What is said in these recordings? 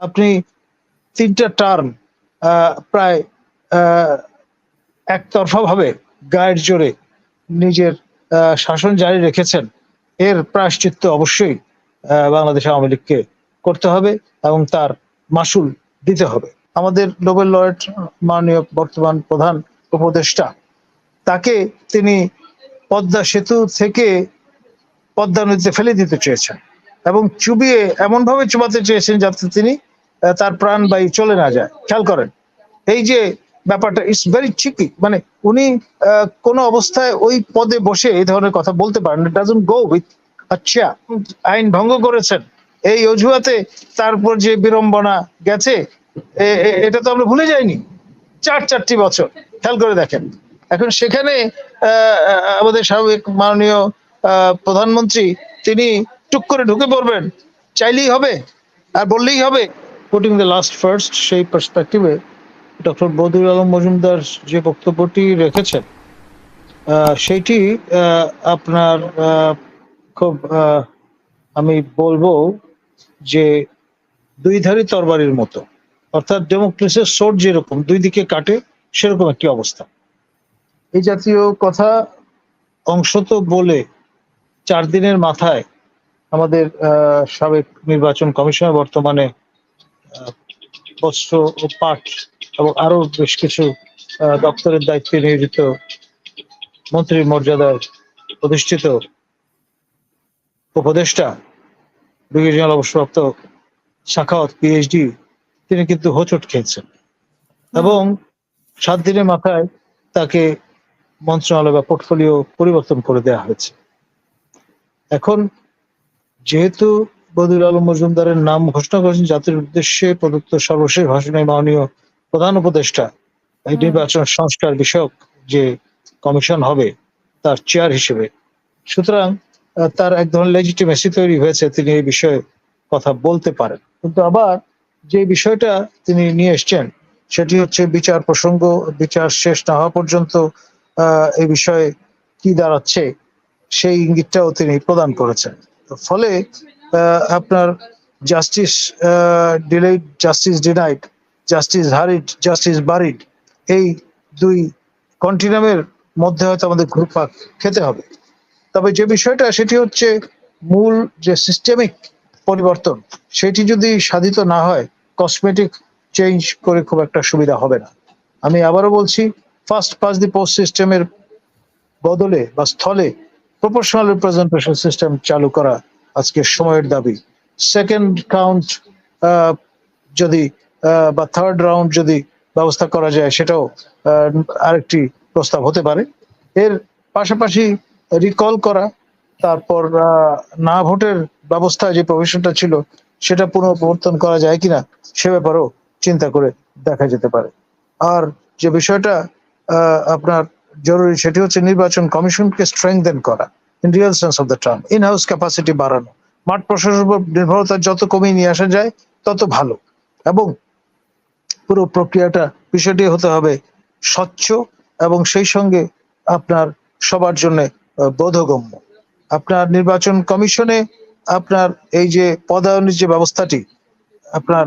আপনি তিনটা টার্ম প্রায় একতরফা ভাবে গায়ের জোরে নিজের শাসন জারি রেখেছেন। এর প্রায়শ্চিত্ত অবশ্যই বাংলাদেশ আওয়ামী লীগকে করতে হবে এবং তার মাসুল দিতে হবে। আমাদের নোবেল লরেট, মাননীয় বর্তমান প্রধান উপদেষ্টা, তাকে তিনি পদ্মা সেতু থেকে পদ্মা নদীতে ফেলে দিতে চেয়েছেন এবং চুবিয়ে এমন ভাবে চুবাতে চেয়েছেন যাতে তিনি তার প্রাণবায়ী চলে না যায়। খেয়াল করেন, এই যে ব্যাপারটা ইটস ভেরি চিকি মানে উনি কোনো অবস্থায় ওই পদে বসে এই ধরনের কথা বলতে পারেন ডাজন গো উইথ আচ্ছা আইন ভঙ্গ করেছেন। এই অজুহাতে তারপর যে বিড়ম্বনা গেছে এটা তো আমরা ভুলে যাইনি। চার, চারটি বছর। খেয়াল করে দেখেন। এখন সেখানে আমাদের সাবেক মাননীয় প্রধানমন্ত্রী, তিনি টুক করে ঢুকে পড়বেন। চাইলেই হবে, আর বললেই হবে। পুটিং দ্য লাস্ট ফার্স্ট সেই পার্সপেক্টিভে ডক্টর বদুল আলম মজুমদার যে বক্তব্যটি রেখেছেন সেইটি আপনার খুব আমি বলব যে দুই ধারী তরবারির মতো। অর্থাৎ ডেমোক্রেসির সোর্ট যেরকম, দুই দিকে কাটে, সেরকম একটি অবস্থা। এই জাতীয় কথা অংশ তো বলে চার দিনের মাথায় আমাদের সাবেক নির্বাচন কমিশনার বর্তমানে বস্ত্র ও পাট এবং আরও বেশ কিছু দপ্তরের দায়িত্বে নিয়োজিত মন্ত্রীর মর্যাদায় প্রতিষ্ঠিত উপদেষ্টা ব্রিগেডিয়ার অবসরপ্রাপ্ত শাখাওয়াত পিএইচডি তিনি কিন্তু হোচট খেয়েছেন। এবং সাত দিনের মাথায় তাকে মন্ত্রণালয় বা পোর্টফোলিও পরিবর্তন করে দেওয়া হয়েছে। এখন যেহেতু বদিউল আলম মজুমদারের নাম ঘোষণা করেছেন জাতির উদ্দেশ্যে প্রদত্ত সর্বশেষ ভাষণে মাননীয় প্রধান উপদেষ্টা। এই নির্বাচন সংস্কার বিষয়ক যে কমিশন হবে তার চেয়ার হিসেবে। সুতরাং তার এক ধরনের লেজিটিমেসি তৈরি হয়েছে তিনি এই বিষয়ে কথা বলতে পারেন। কিন্তু আবার যে বিষয়টা তিনি নিয়ে এসছেন সেটি হচ্ছে বিচার প্রসঙ্গ বিচার শেষ না হওয়া পর্যন্ত আহ, এই বিষয়ে কি দাঁড়াচ্ছে সেই ইঙ্গিতটাও তিনি প্রদান করেছেন। ফলে আপনার justice delayed justice denied justice hurried justice buried এই দুই কন্টিনামের মধ্যে হয়তো আমাদের ঘুরপাক খেতে হবে। তবে যে বিষয়টা, সেটি হচ্ছে মূল যে সিস্টেমিক পরিবর্তন, সেটি যদি সাধিত না হয় কসমেটিক চেঞ্জ করে খুব একটা সুবিধা হবে না। আমি আবারও বলছি ফার্স্ট পাস দি পোস্ট সিস্টেমের বদলে বা স্থলে প্রপোর্শনাল রিপ্রেজেন্টেশন সিস্টেম চালু করা আজকে সময়ের দাবি। সেকেন্ড কাউন্ট যদি বা থার্ড রাউন্ড যদি ব্যবস্থা করা যায়, সেটাও আরেকটি প্রস্তাব হতে পারে। এর পাশাপাশি রিকল করা, তারপর না ভোটের ব্যবস্থা যে প্রভিশনটা ছিল, সেটা পুনঃপ্রবর্তন করা যায় কিনা, সে ব্যাপারেও চিন্তা করে দেখা যেতে পারে। আর যে বিষয়টা আপনার জরুরি, সেটি হচ্ছে নির্বাচন কমিশনকে স্ট্রেংথেন করা। In real sense of the term in house capacity বাড়ানো। মাঠ প্রশাসনের উপর নির্ভরতা যত কমিয়ে নিয়ে আসা যায়, তত ভালো। এবং পুরো প্রক্রিয়াটা, বিষয়টি হতে হবে স্বচ্ছ এবং সেই সঙ্গে আপনার সবার জন্য বোধগম্য। আপনার নির্বাচন কমিশনে আপনার এই যে পদায়নের যে ব্যবস্থাটি, আপনার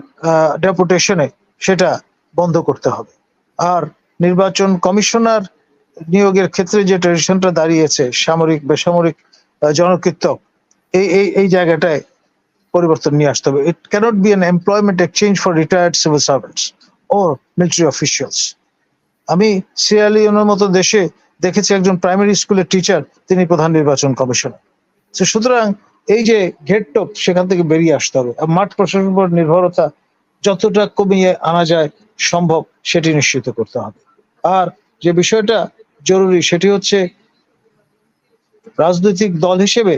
ডেপুটেশনে সেটা বন্ধ করতে হবে। আর নির্বাচন কমিশনার নিয়োগের ক্ষেত্রে যে ট্রেডিশনটা দাঁড়িয়েছে, সামরিক, বেসামরিক জনকীর্তক এই এই এই জায়গাটায় পরিবর্তন নিয়ে আসতে হবে। It cannot be an employment exchange for retired civil servants O military officials আমি সিয়ালিয়নের মতো দেশে দেখেছি একজন প্রাইমারি স্কুলের টিচার তিনি প্রধান নির্বাচন কমিশনার তো সুতরাং এই যে ঘেরটোপ সেখান থেকে বেরিয়ে আসতে হবে। আর মাঠ প্রশাসনের উপর নির্ভরতা যতটা কমিয়ে আনা যায় সম্ভব, সেটি নিশ্চিত করতে হবে। আর যে বিষয়টা জরুরি সেটি হচ্ছে রাজনৈতিক দল হিসেবে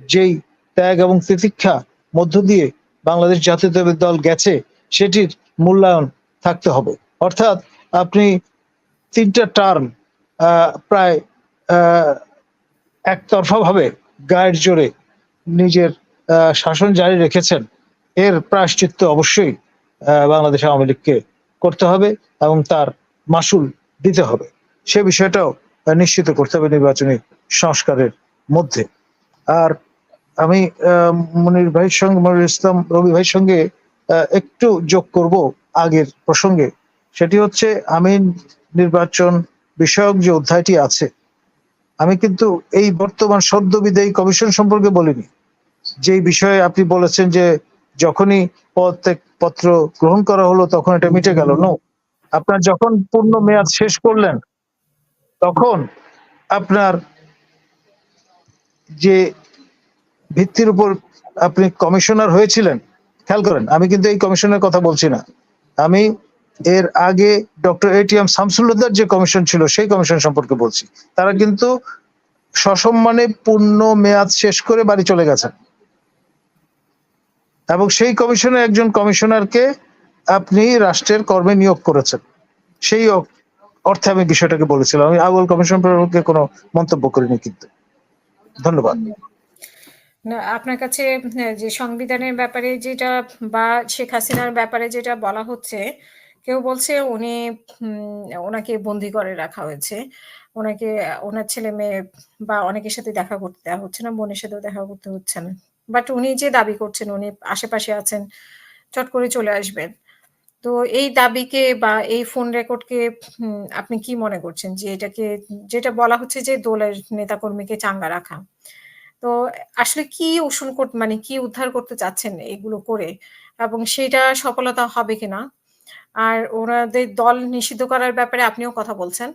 যেই ত্যাগ এবং তিতিক্ষা মধ্য দিয়ে বাংলাদেশ জাতীয়তাবাদী দল গেছে সেটির মূল্যায়ন থাকতে হবে। অর্থাৎ আপনি তিনটা টার্ম প্রায় আহ, একতরফা ভাবে গায়ের জোরে নিজের শাসন জারি রেখেছেন এর প্রায়শ্চিত্ত অবশ্যই বাংলাদেশ আওয়ামী লীগকে করতে হবে এবং তার মাসুল দিতে হবে। সে বিষয়টাও নিশ্চিত করতে হবে নির্বাচনী সংস্কারের মধ্যে। আর আমি মনির ভাইয়ের সঙ্গে, মনির ইসলাম রবি ভাইয়ের সঙ্গে একটু যোগ করব আগের প্রসঙ্গে। সেটি হচ্ছে, আমি নির্বাচন বিষয়ক যে অধ্যায়টি আছে, আমি কিন্তু এই বর্তমান সদ্য বিদায়ী কমিশন সম্পর্কে বলিনি। যেই বিষয়ে আপনি বলেছেন যে যখনই পদ- পত্র গ্রহণ করা হলো তখন এটা মিটে গেল। নো আপনার যখন পূর্ণ মেয়াদ শেষ করলেন তখন আপনার যে ভিত্তির উপর আপনি কমিশনার হয়েছিলেন, খেয়াল করেন, আমি কিন্তু এই কমিশনের কথা বলছি না। আমি এর আগে ডক্টর এটিএম শামসুল্লাদার যে কমিশন ছিল, সেই কমিশন সম্পর্কে বলছি। তারা কিন্তু সসম্মানে পূর্ণ মেয়াদ শেষ করে বাড়ি চলে গেছেন। এবং সেই কমিশনের একজন কমিশনারকে আপনি রাষ্ট্রের কর্মে নিয়োগ করেছেন। সেই অর্থে আমি বিষয়টাকে বলেছিলাম। আমি আগুল কমিশন সম্পর্কে কোনো মন্তব্য করিনি কিন্তু। ধন্যবাদ। আপনার কাছে যে সংবিধানের ব্যাপারে যেটা বা শেখ হাসিনার ব্যাপারে যেটা বলা হচ্ছে, কেউ বলছে উনি ওনাকে বন্দি করে রাখা হয়েছে। ওনাকে, ওনার ছেলে মেয়ে বা অনেকের সাথে দেখা করতে দেওয়া হচ্ছে না, বোনের সাথেও দেখা করতে হচ্ছে না। বাট উনি যে দাবি করছেন, উনি আশেপাশে আছেন, চট করে চলে আসবেন। তো এই দাবিকে বা এই ফোন রেকর্ডকে আপনি কি মনে করছেন যে এটাকে, যেটা বলা হচ্ছে যে দলের নেতাকর্মীকে চাঙ্গা রাখা? তো আসলে কি উসুল মানে কি উদ্ধার করতে চাচ্ছেন এগুলো করে? এবং সেটা সফলতা হবে কিনা? আর ওনাদের দল নিষিদ্ধ করার ব্যাপারে আপনিও কথা বলছেন।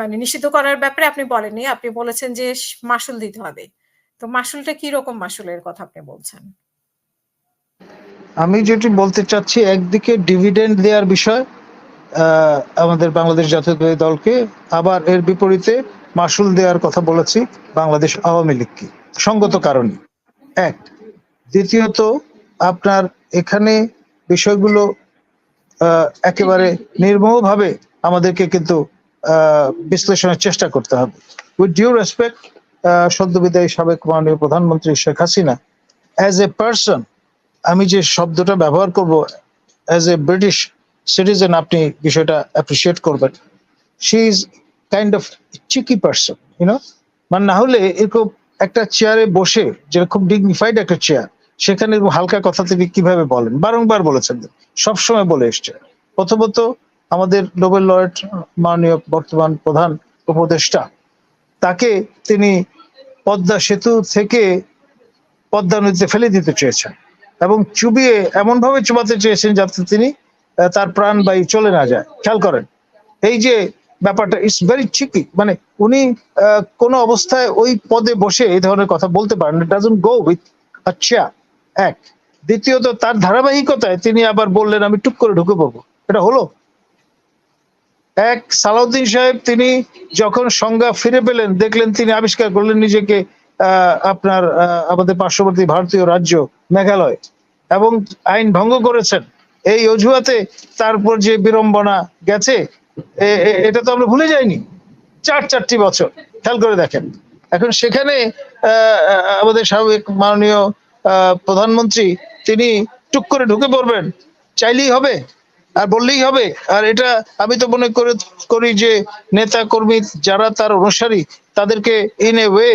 মানে নিষিদ্ধ করার ব্যাপারে আপনি বলেননি। আপনি বলেছেন যে মাসুল দিতে হবে। তো মাসুলটা কি রকম মাসুলের কথা আপনি বলছেন? আমি যেটি বলতে চাচ্ছি, একদিকে ডিভিডেন্ড দেওয়ার বিষয় আমাদের বাংলাদেশ জাতীয়তাবাদী দলকে, আবার এর বিপরীতে মাসুল দেওয়ার কথা বলেছি, বাংলাদেশ আওয়ামী লীগকে। সঙ্গত কারণে। এক। দ্বিতীয়ত, আপনার এখানে বিষয়গুলো একেবারে নির্মমভাবে আমাদেরকে কিন্তু বিশ্লেষণের চেষ্টা করতে হবে। উইথ ডিউ রেসপেক্ট সদ্য বিদায়ী সাবেক মাননীয় প্রধানমন্ত্রী Sheikh Hasina as a person আমি যে শব্দটা ব্যবহার করব অ্যাজ এ ব্রিটিশ সিটিজেন আপনি বিষয়টা অ্যাপ্রিসিয়েট করবেন। She is kind of cheeky person you know মানে না হলে এরকম একটা চেয়ারে বসে যেটা খুব ডিগনিফাইড একটা চেয়ার সেখানে হালকা কথা তিনি কীভাবে বলেন? বারংবার বলেছেন। সবসময় বলে এসছে। প্রথমত আমাদের নোবেল লয়েট মাননীয় বর্তমান প্রধান উপদেষ্টা, তাকে তিনি পদ্মা সেতু থেকে পদ্মা নদীতে ফেলে দিতে চেয়েছেন। এবং চুবিয়ে এমন ভাবে চুবাতে চেয়েছেন যাতে তিনি তার প্রাণবায়ু চলে না যায়। খেয়াল করেন, এই যে ব্যাপারটা ইটস ভেরি চিকি মানে উনি কোনো অবস্থায় ওই পদে বসে এই ধরনের কথা বলতে পারেন ডাজন গো উইথ আচ্ছা এক। দ্বিতীয়ত, তার ধারাবাহিকতায় তিনি আবার বললেন, আমি টুক করে ঢুকে পড়ব। এটা হলো। এক, সালাউদ্দিন সাহেব তিনি যখন সংজ্ঞা ফিরে পেলেন, দেখলেন তিনি আবিষ্কার করলেন নিজেকে আপনার আমাদের পার্শ্ববর্তী ভারতীয় রাজ্য মেঘালয় এবং আইন ভঙ্গ করেছেন। এই অজুহাতে তারপর যে বিড়ম্বনা গেছে এটা তো আমরা ভুলে যাইনি। চার চারটি বছর, খেয়াল করে দেখেন। এখন সেখানে আমাদের সাবেক মাননীয় প্রধানমন্ত্রী, তিনি টুক করে ঢুকে পড়বেন। চাইলেই হবে, আর বললেই হবে। আর এটা আমি তো মনে করে, করি যে নেতা কর্মী যারা তার অনুসারী, তাদেরকে ইন এ ওয়ে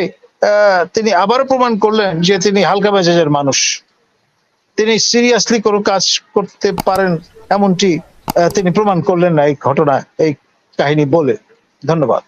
তিনি আবারও প্রমাণ করলেন যে তিনি হালকা মেজাজের মানুষ। তিনি সিরিয়াসলি কোনো কাজ করতে পারেন এমনটি তিনি প্রমাণ করলেন না এই ঘটনা, এই কাহিনী বলে। ধন্যবাদ।